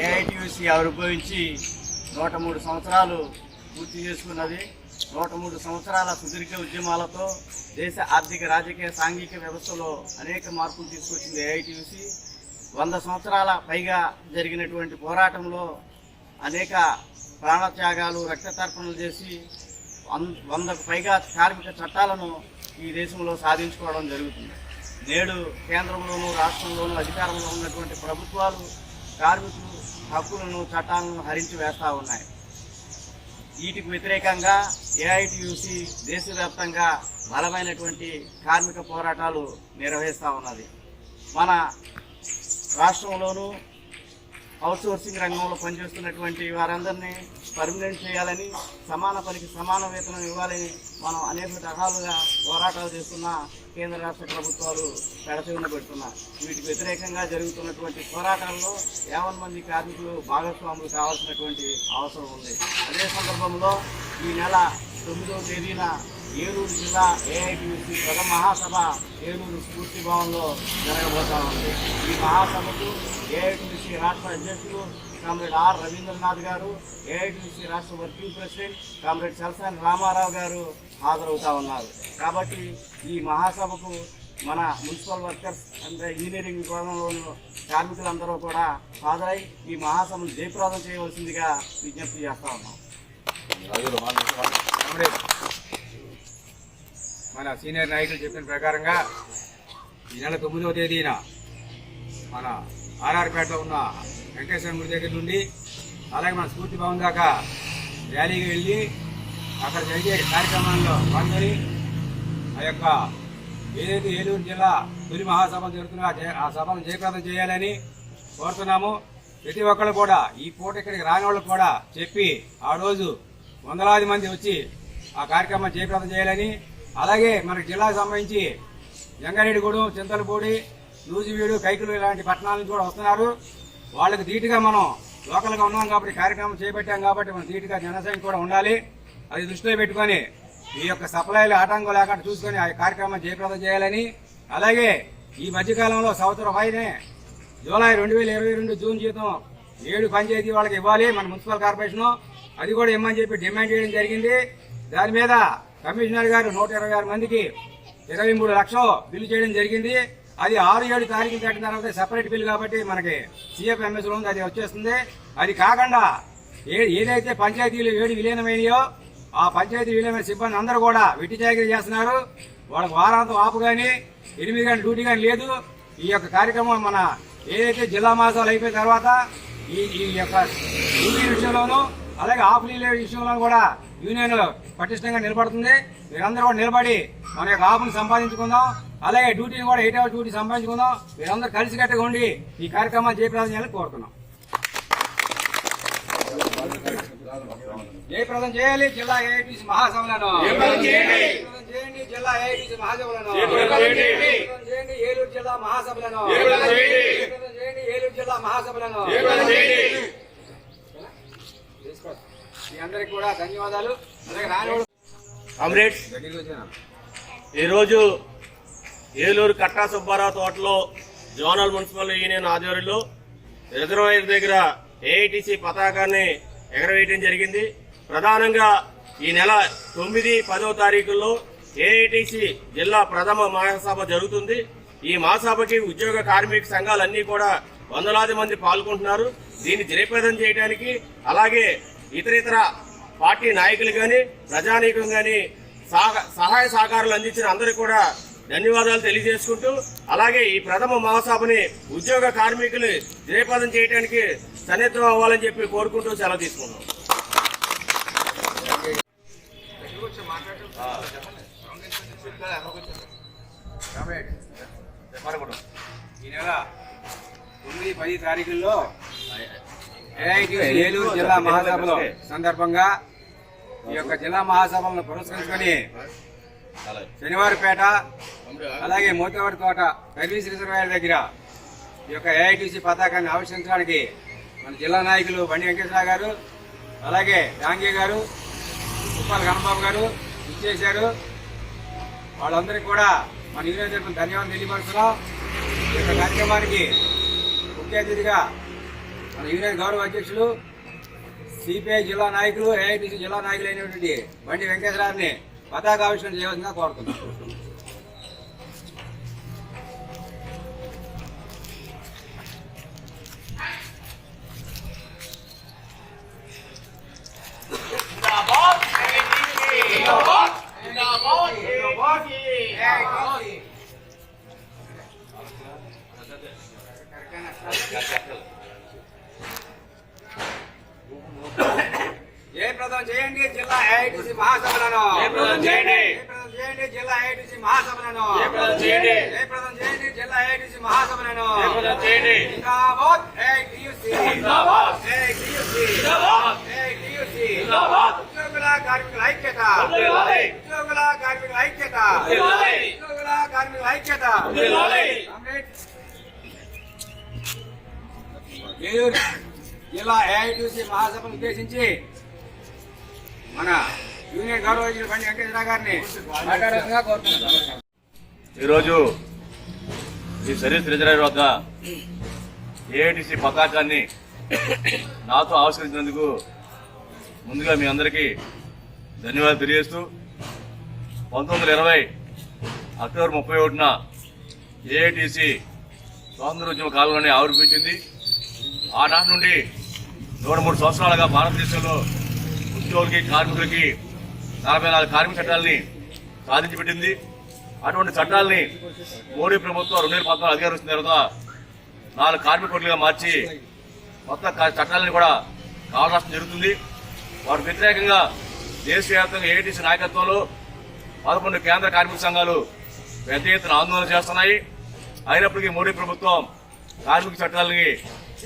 AITUC ఆవిర్భవించి నూట మూడు సంవత్సరాలు పూర్తి చేసుకున్నది. నూట మూడు సంవత్సరాల సుదీర్ఘ ఉద్యమాలతో దేశ ఆర్థిక రాజకీయ సాంఘిక వ్యవస్థలో అనేక మార్పులు తీసుకొచ్చింది ఏఐటియుసి. వంద సంవత్సరాల పైగా జరిగినటువంటి పోరాటంలో అనేక ప్రాణత్యాగాలు రక్తతర్పణలు చేసి వంద వందకు పైగా కార్మిక చట్టాలను ఈ దేశంలో సాధించుకోవడం జరుగుతుంది. నేడు కేంద్రంలోనూ రాష్ట్రంలోనూ అధికారంలో ఉన్నటువంటి ప్రభుత్వాలు కార్మికులు హక్కులను చట్టాలను హరించి వేస్తూ ఉన్నాయి. వీటికి వ్యతిరేకంగా ఏఐటియుసి దేశవ్యాప్తంగా బలమైనటువంటి కార్మిక పోరాటాలు నిర్వహిస్తూ ఉన్నది. మన రాష్ట్రంలోనూ అవుట్సోర్సింగ్ రంగంలో పనిచేస్తున్నటువంటి వారందరినీ పర్మనెంట్ చేయాలని సమాన పనికి సమాన వేతనం ఇవ్వాలని మనం అనేక రకాలుగా పోరాటాలు చేస్తున్న కేంద్ర రాష్ట్ర ప్రభుత్వాలు పెడచెవిన పెడుతున్నారు వీటికి వ్యతిరేకంగా జరుగుతున్నటువంటి పోరాటాల్లో యావన్ మంది కార్మికులు భాగస్వాములు కావాల్సినటువంటి అవసరం ఉంది. అదే సందర్భంలో ఈ నెల తొమ్మిదవ తేదీన ఏలూరు జిల్లా ఏఐటిసి ప్రథమ మహాసభ ఏలూరు స్ఫూర్తి భవన్లో జరగబోతా ఉంది. ఈ మహాసభకు ఏఐటిసి రాష్ట్ర అధ్యక్షులు comrade are Rabindranath garu AITC రాష్ట్ర working president comrade Sarasani Ramarao garu హాజరవుతా ఉన్నారు. కాబట్టి ఈ మహాసభకు మన మున్సిపల్ వర్కర్స్ అంటే ఇంజనీరింగ్ విభాగంలో కార్మికులందరూ కూడా హాజరై ఈ మహాసభను జయప్రదం చేయవలసిందిగా విజ్ఞప్తి చేస్తా ఉన్నాం. మన సీనియర్ నాయకులు చెప్పిన ప్రకారంగా ఈ నెల తొమ్మిదవ తేదీన మన ఆర్ఆర్పేటలో ఉన్న వెంకటేశ్వర గుడి దగ్గర నుండి అలాగే మన స్ఫూర్తి భవన్ దాకా ర్యాలీకి వెళ్ళి అక్కడ జరిగే కార్యక్రమాల్లో పాల్గొని ఆ యొక్క ఏదైతే ఏలూరు జిల్లా తొలి మహాసభ జరుగుతుందో ఆ ఆ సభను జయప్రదం చేయాలని కోరుతున్నాము. ప్రతి ఒక్కళ్ళు కూడా ఈ పూట ఇక్కడికి రాని వాళ్ళు కూడా చెప్పి ఆ రోజు వందలాది మంది వచ్చి ఆ కార్యక్రమం జయప్రదం చేయాలని అలాగే మనకి జిల్లాకు సంబంధించి జంగారెడ్డిగూడెం చింతలపూడి లూజివీడు కైకులు ఇలాంటి పట్టణాల నుంచి కూడా వస్తున్నారు. వాళ్ళకి ధీటుగా మనం లోకల్గా ఉన్నాం కాబట్టి కార్యక్రమం చేపట్టాం కాబట్టి మనం ధీటుగా జనసంఖ్య కూడా ఉండాలి. అది దృష్టిలో పెట్టుకొని ఈ యొక్క సప్లైలు ఆటంకం లేకుండా చూసుకొని ఆ కార్యక్రమం జయప్రదం చేయాలని. అలాగే ఈ మధ్యకాలంలో సంవత్సరం పైనే జూలై రెండు వేల ఇరవై రెండు జూన్ జీతం ఏడు పంచాయతీ వాళ్ళకి ఇవ్వాలి మన మున్సిపల్ కార్పొరేషన్. అది కూడా ఇమ్మని చెప్పి డిమాండ్ చేయడం జరిగింది. దాని మీద కమిషనర్ గారు నూట ఇరవై ఆరు మందికి ఇరవై మూడు లక్షలు బిల్లు చేయడం జరిగింది. అది ఆరు ఏడు తారీఖు కట్టిన తర్వాత సెపరేట్ బిల్ కాబట్టి మనకి సిఎఫ్ఎంఎస్లో ఉంది అది వచ్చేస్తుంది. అది కాకుండా ఏ ఏదైతే పంచాయతీలు ఏడు విలీనమైనయో ఆ పంచాయతీ విలీనమైన సిబ్బంది అందరూ కూడా వెట్టి జాగ్రత్త చేస్తున్నారు. వాళ్ళకి వారాంతం ఆపు కానీ ఎనిమిది గంటల డ్యూటీ కానీ లేదు. ఈ యొక్క కార్యక్రమం మన ఏదైతే జిల్లా మాసాలు అయిపోయిన తర్వాత ఈ ఈ యొక్క డ్యూటీ విషయంలోనూ అలాగే ఆఫ్ లీవ్ విషయంలో కూడా యూనియన్ పటిష్టంగా నిలబడుతుంది. మీరందరూ కూడా నిలబడి మన యొక్క ఆఫ్ను సంపాదించుకుందాం. అలాగే డ్యూటీని కూడా ఎయిట్ అవర్స్ డ్యూటీ సంపాదించుకుందాం. మీరందరూ కలిసికట్టుగా ఉండి ఈ కార్యక్రమాన్ని జయప్రదం చేయాలని కోరుతున్నాం. జయప్రదం చేయాలి. జిల్లా ఏఐటీసీ మహాసభలను. చేయండి. జిల్లా ఏఐటీసీ మహాసభలను. చేయండి. ఏలూరు జిల్లా మహాసభలను. చేయండి. ఏలూరు జిల్లా మహాసభలను. మీ అందరికి కూడా ధన్యవాదాలు. కామ్రేడ్స్ ఈరోజు ఏలూరు కట్టా సుబ్బారావు తోటలో జోనల్ మున్సిపల్ యూనియన్ ఆధ్వర్యంలో రిజర్వాయర్ దగ్గర ఏఐటిసి పతాకాన్ని ఎగరవేయడం జరిగింది. ప్రధానంగా ఈ నెల తొమ్మిది పదో తారీఖుల్లో ఏఐటిసి జిల్లా ప్రథమ మహాసభ జరుగుతుంది. ఈ మహాసభకి ఉద్యోగ కార్మిక సంఘాలన్నీ కూడా వందలాది మంది పాల్గొంటున్నారు. దీన్ని జయప్రదం చేయడానికి అలాగే ఇతర ఇతర పార్టీ నాయకులు కానీ ప్రజానీకం కానీ సహాయ సహకారాలు అందించిన అందరికీ కూడా ధన్యవాదాలు తెలియజేసుకుంటూ అలాగే ఈ ప్రథమ మహాసభని ఉద్యోగ కార్మికులు జయపదం చేయడానికి సన్నిహితం అవ్వాలని చెప్పి కోరుకుంటూ సెలవు తీసుకున్నాం ఈ నెల తొమ్మిది పది తారీఖుల్లో ఏలూరు జిల్లా మహాసభలో సందర్భంగా ఈ యొక్క జిల్లా మహాసభలను పురస్కరించుకొని శనివారపేట అలాగే మోతేవాడి తోట సర్వీస్ రిజర్వాయర్ దగ్గర ఈ యొక్క ఏఐటీసీ పతాకాన్ని ఆవిష్కరించడానికి మన జిల్లా నాయకులు బండి వెంకటేశ్వర గారు అలాగే డాంగే గారు ఉప్పాల గణబాబు గారు ఇచ్చేశారు వాళ్ళందరికీ కూడా మన యూనియన్ తరఫున ధన్యవాదాలు తెలియపరుస్తున్నాం. ఈ యొక్క కార్యక్రమానికి ముఖ్య అతిథిగా మన యూనియన్ గౌరవ అధ్యక్షులు సిపిఐ జిల్లా నాయకులు ఏఐటిసి జిల్లా నాయకులు అయినటువంటి బండి పతాక పతాకావిష్కరణ చేయవలసిందిగా కోరుతున్నాం. జయప్రదం చేయండి జిల్లా ఏఐటిసి మహాసభలను జయప్రదం చేయండి. చేయండి జిల్లా ఏఐటిసి మహాసభలను జయప్రదం చేయండి. జయప్రదం చేయండి జిల్లా ఏఐటిసి మహాసభలను జయప్రదం చేయండి. జిందాబాద్ ఏఐటియుసి జిందాబాద్. ఏఐటియుసి జిందాబాద్. ఏఐటియుసి జిందాబాద్. ఉద్యోగుల కార్మికుల ఐక్యత. ఉద్యోగుల కార్మికుల ఐక్యత. ఉద్యోగుల కార్మికుల ఐక్యత వర్ధిల్లాలి. ఇలా జిల్లా ఏఐటీసీ మహాసభను ఉద్దేశించి మన యూనియన్ గౌరవ బండి వెంకటేశ్వర గారిని కోరుతున్నాను. ఈరోజు ఈ సర్వీస్ రిజర్వర్ వద్ద ఏఐటిసి పతాకాన్ని నాతో ఆవిష్కరించినందుకు ముందుగా మీ అందరికీ ధన్యవాదాలు తెలియజేస్తూ పంతొమ్మిది వందల ఇరవై అక్టోబర్ ముప్పై ఒకటిన ఏఐటీసీ స్వాతంత్రోద్యమ కాలంలోనే ఆవిర్భించింది ఆనాటి నుండి నూట మూడు సంవత్సరాలుగా భారతదేశంలో ఉద్యోగులకి కార్మికులకి నలభై నాలుగు కార్మిక చట్టాలని సాధించి పెట్టింది అటువంటి చట్టాలని మోడీ ప్రభుత్వం రెండు వేల పద్నాలుగు అధికారం వచ్చిన తర్వాత నాలుగు కార్మికులుగా మార్చి కొత్త చట్టాలని కూడా కావాల్సిన జరుగుతుంది. వారికి వ్యతిరేకంగా దేశవ్యాప్తంగా ఏటీసీ నాయకత్వంలో పదకొండు కేంద్ర కార్మిక సంఘాలు పెద్ద ఎత్తున ఆందోళన చేస్తున్నాయి. అయినప్పటికీ మోడీ ప్రభుత్వం కార్మిక చట్టాలని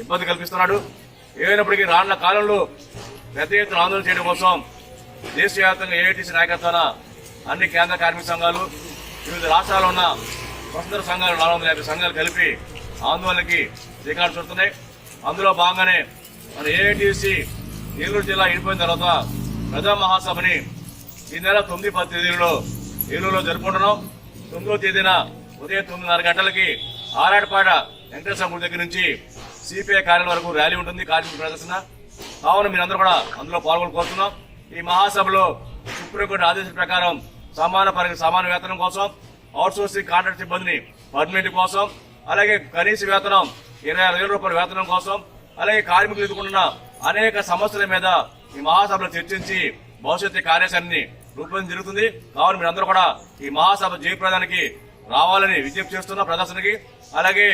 ఇబ్బంది కల్పిస్తున్నాడు. ఏమైనప్పటికీ రానున్న కాలంలో పెద్ద ఎత్తున ఆందోళన చేయడం కోసం దేశవ్యాప్తంగా ఏఐటీసీ నాయకత్వాన అన్ని కేంద్ర కార్మిక సంఘాలు వివిధ రాష్ట్రాల్లో ఉన్న స్వతంత్ర సంఘాలు నాలుగు వందల యాభై సంఘాలు కలిపి ఆందోళనకి శ్రీకారం చుడుతున్నాయి అందులో భాగంగానే మన ఏఐటీసీ ఏలూరు జిల్లా ఇడిపోయిన తర్వాత ప్రజా మహాసభని ఈ నెల తొమ్మిది పది తేదీలలో ఏలూరులో జరుపుకుంటున్నాం. తొమ్మిదో తేదీన ఉదయం తొమ్మిదిన్నర గంటలకి ఆరాడపాడ వెంకటేశ్వర గుడి దగ్గర నుంచి సిపిఐ కార్యాలయం వరకు ర్యాలీ ఉంటుంది కార్మిక ప్రదర్శన. కావున మీరందరూ కూడా అందులో పాల్గొని కోరుతున్నాం. ఈ మహాసభలో సుప్రీంకోర్టు ఆదేశాల ప్రకారం సమాన పరి సమాన వేతనం కోసం అవుట్సోర్సింగ్ కాంట్రాక్ట్ సిబ్బందిని పర్మనెంట్ కోసం అలాగే కనీస వేతనం ఇరవై ఆరు వేల రూపాయల వేతనం కోసం అలాగే కార్మికులు ఎదుర్కొంటున్న అనేక సమస్యల మీద ఈ మహాసభలో చర్చించి భవిష్యత్తు కార్యాచరణని రూపొందించడం జరుగుతుంది. కావున మీరందరూ కూడా ఈ మహాసభ జయప్రదానికి రావాలని విజ్ఞప్తి చేస్తున్న ప్రదర్శనకి అలాగే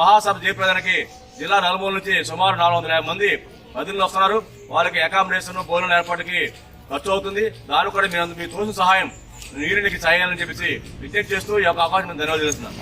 మహాసభ జయప్రదానికి జిల్లా నలుమూల నుంచి సుమారు నాలుగు వందల యాభై మంది బదిలీలు వస్తున్నారు. వాళ్ళకి అకామిడేషన్ భోజనం ఏర్పాటుకి ఖర్చు అవుతుంది. దాని కూడా మీరు మీ తోసిన సహాయం నీరునికి చేయాలని చెప్పేసి విజ్ఞప్తి చేస్తూ ఈ యొక్క అవకాశం ధన్యవాదాలు చేస్తున్నాను